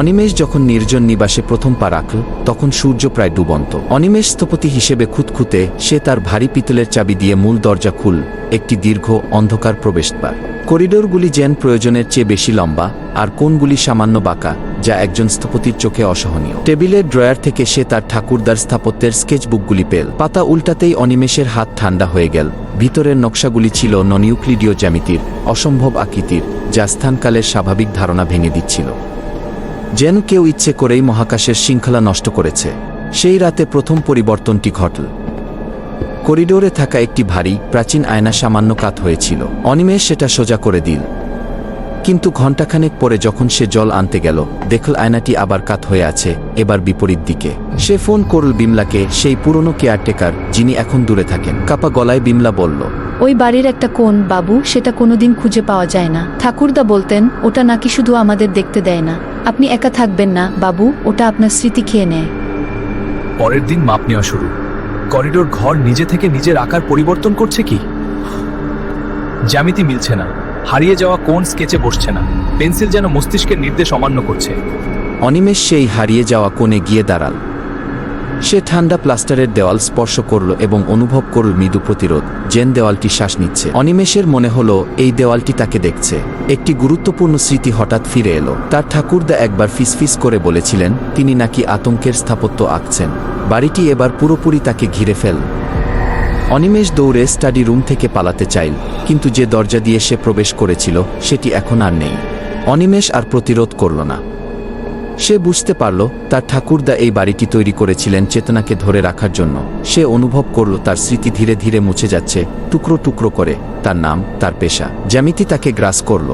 অনিমেষ যখন নির্জন নিবাসে প্রথম পা রাখল, তখন সূর্য প্রায় ডুবন্ত। অনিমেষ স্থপতি হিসেবে খুঁতখুঁতে সে তার ভারী পিতলের চাবি দিয়ে মূল দরজা খুল, একটি দীর্ঘ অন্ধকার প্রবেশদ্বার। করিডোরগুলি যেন প্রয়োজনের চেয়ে বেশি লম্বা, আর কোনগুলি সামান্য বাঁকা, যা একজন স্থপতির চোখে অসহনীয়। টেবিলের ড্রয়ার থেকে সে তার ঠাকুরদার স্থাপত্যের স্কেচবুকগুলি পেল। পাতা উল্টাতেই অনিমেষের হাত ঠান্ডা হয়ে গেল। ভিতরের নকশাগুলি ছিল ননিউক্লিডীয় জ্যামিতির, অসম্ভব আকৃতির, যা স্থানকালের স্বাভাবিক ধারণা ভেঙে দিচ্ছিল। যেন কেউ ইচ্ছে করেই মহাকাশের শৃঙ্খলা নষ্ট করেছে। সেই রাতে প্রথম পরিবর্তনটি ঘটল। করিডোরে থাকা একটি ভারী, প্রাচীন আয়না সামান্য কাত হয়েছিল। অনিমেষ সেটা সোজা করে দিল। কিন্তু ঘণ্টাখানেক পরে যখন সে জল আনতে গেল দেখল আয়নাটি আবার কাত হয়ে আছে এবার বিপরীত দিকে। সে ফোন করল বিমলাকে সেই পুরনো কেয়ারটেকার যিনি এখন দূরে থাকেন। কাপা গলায় বিমলা বলল ওই বাড়ির একটা কোণ বাবু? সেটা কোনোদিন খুঁজে পাওয়া যায় না। ঠাকুরদা বলতেন ওটা নাকি শুধু আমাদের দেখতে দেয় না। আপনি একা থাকবেন না বাবু ওটা আপনার স্মৃতি খেয়ে নেয়। পরের দিন মাপ নেওয়া শুরু। করিডোর ঘর নিজে থেকে নিজের আকার পরিবর্তন করছে কি? জ্যামিতি মিলছে না। হারিয়ে যাওয়া কোন স্কেচে বসছে না। পেন্সিল যেন মস্তিষ্কের নির্দেশ অমান্য করছে। অনিমেষ সেই হারিয়ে যাওয়া কোণে গিয়ে দাঁড়াল। সে ঠান্ডা প্লাস্টারের দেওয়াল স্পর্শ করল এবং অনুভব করল মৃদু প্রতিরোধ জেন দেওয়ালটি শ্বাস নিচ্ছে। অনিমেষের মনে হলো, এই দেওয়ালটি তাকে দেখছে। একটি গুরুত্বপূর্ণ স্মৃতি হঠাৎ ফিরে এলো। তার ঠাকুরদা একবার ফিসফিস করে বলেছিলেন, তিনি নাকি আতঙ্কের স্থাপত্য আঁকছেন। বাড়িটি এবার পুরোপুরি তাকে ঘিরে ফেল। অনিমেষ দৌড়ে স্টাডি রুম থেকে পালাতে চাইল, কিন্তু যে দরজা দিয়ে সে প্রবেশ করেছিল, সেটি এখন আর নেই। অনিমেষ আর প্রতিরোধ করল না। সে বুঝতে পারল, তার ঠাকুরদা এই বাড়িটি তৈরি করেছিলেন চেতনাকে ধরে রাখার জন্য। সে অনুভব করল, তার স্মৃতি ধীরে ধীরে মুছে যাচ্ছে, টুকরো টুকরো করে। তার নাম, তার পেশা। জ্যামিতি তাকে গ্রাস করল।